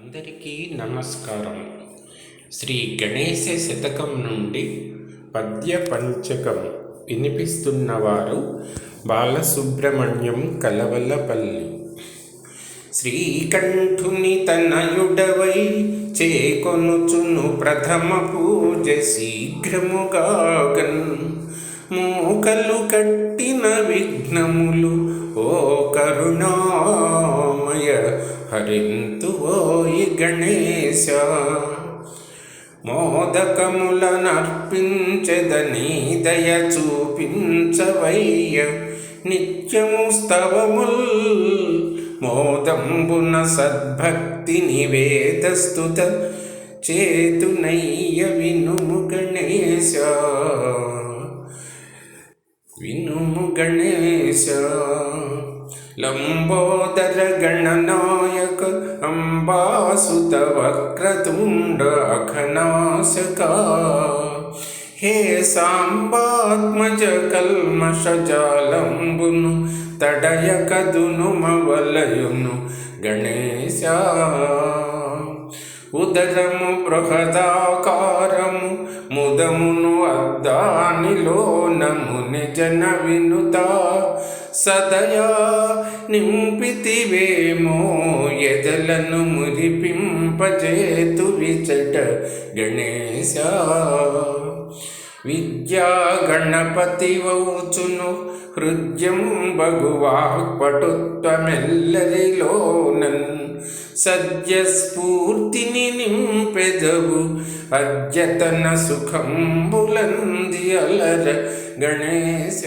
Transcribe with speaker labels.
Speaker 1: అందరికీ నమస్కారం. శ్రీ గణేశ శతకం నుండి పద్య పంచకం వినిపిస్తున్నవారు బాలసుబ్రహ్మణ్యం కలవలపల్లి. శ్రీకంఠుని తనయుడవై చేకొనుచును ప్రథమ పూజ శీఘ్రముగాగన్ మూకలు కట్టిన విఘ్నములు ఓ కరుణా హరింతు ఓయి గణేశ మోదకములనర్పించదని దయ చూపించవయ్య. నిత్యము స్తవముల్ మోదంబున సద్భక్తి నివేదస్తుత చేతునయ్య వినుము గణేశ. వినుము గణేశ లంబోదర గణనాయ అంబాసుత వక్రతుండ అఘనాశక. హే సాంబాత్మజ కల్మషజాలంబును తడయకదును మవలయును గణేశ. ఉదరము బృహదాకారము ముదమును అద్దానిలోనముని జన వినుత సదయా నింపితివేమో ఎదలను మురిపింపజేతు విచట గణేశ. విద్యా గణపతి వౌచును హృద్యం బగువాక్పటుత్వమెల్లరిలోనన్ సద్యస్ఫూర్తిని నింపెదవు అద్యతన సుఖంబులంది అలర గణేశ.